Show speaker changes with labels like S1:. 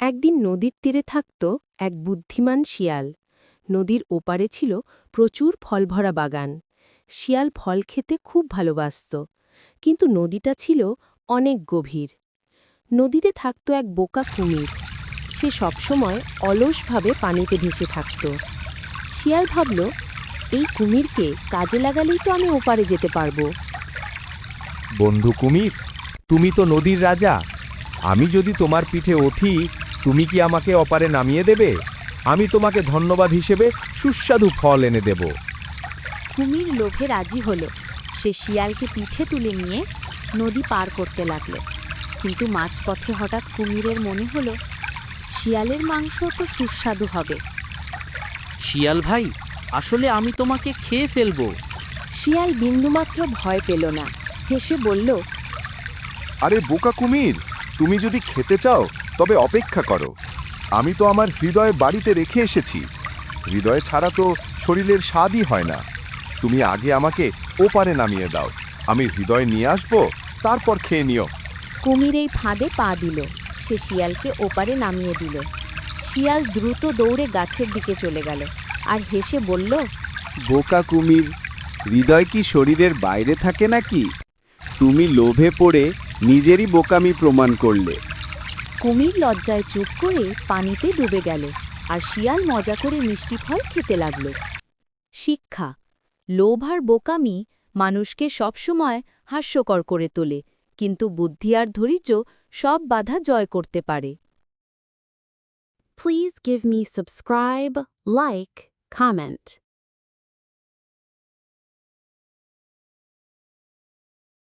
S1: একদিন নদীর তীরে থাকত এক বুদ্ধিমান শিয়াল। নদীর ওপারে ছিল প্রচুর ফলভরা বাগান। শিয়াল ফল খেতে খুব ভালোবাসত, কিন্তু নদীটা ছিল অনেক গভীর। নদীতে থাকত এক বোকা কুমির। সে সবসময় অলসভাবে পানিতে ভেসে থাকত। শিয়াল ভাবল, এই কুমিরকে কাজে লাগালেই তো আমি ওপারে যেতে পারব।
S2: বন্ধু কুমির, তুমি তো নদীর রাজা। আমি যদি তোমার পিঠে ওঠি তুমি কি আমাকে অপারে নামিয়ে দেবে? আমি তোমাকে ধন্যবাদ হিসেবে সুস্বাদু ফল এনে দেব।
S3: কুমির লোভে রাজি হলো। সে শিয়ালকে পিঠে তুলে নিয়ে নদী পার করতে লাগল। কিন্তু মাঝপথে হঠাৎ কুমিরের মনে হলো শিয়ালের মাংস তো সুস্বাদু হবে।
S4: শিয়াল ভাই আসলে আমি তোমাকে খেয়ে ফেলব।
S1: শিয়াল বিন্দুমাত্র ভয় পেল না। হেসে বলল
S5: আরে বোকা কুমির তুমি যদি খেতে চাও তবে অপেক্ষা করো। আমি তো আমার হৃদয় বাড়িতে রেখে এসেছি। হৃদয় ছাড়া তো শরীরের স্বাদই হয় না। তুমি আগে আমাকে ওপারে নামিয়ে দাও। আমি হৃদয় নিয়ে আসব তারপর খেয়ে নিও।
S3: কুমির এই ফাঁদে পা দিল। সে শিয়ালকে ওপারে নামিয়ে দিল। শিয়াল দ্রুত দৌড়ে গাছের দিকে চলে গেল আর হেসে বলল
S6: বোকা কুমির হৃদয় কি শরীরের বাইরে থাকে নাকি? তুমি লোভে পড়ে নিজেরই বোকামি প্রমাণ করলে।
S3: কুমির লজ্জায় চুপ করে পানিতে ডুবে গেল আর শিয়াল মজা করে মিষ্টি ফল খেতে লাগল শিক্ষা লোভ আর বোকামি মানুষকে সবসময় হাস্যকর করে তোলে কিন্তু বুদ্ধি আর ধৈর্য সব বাধা জয় করতে পারে
S7: Please give me subscribe, like, comment.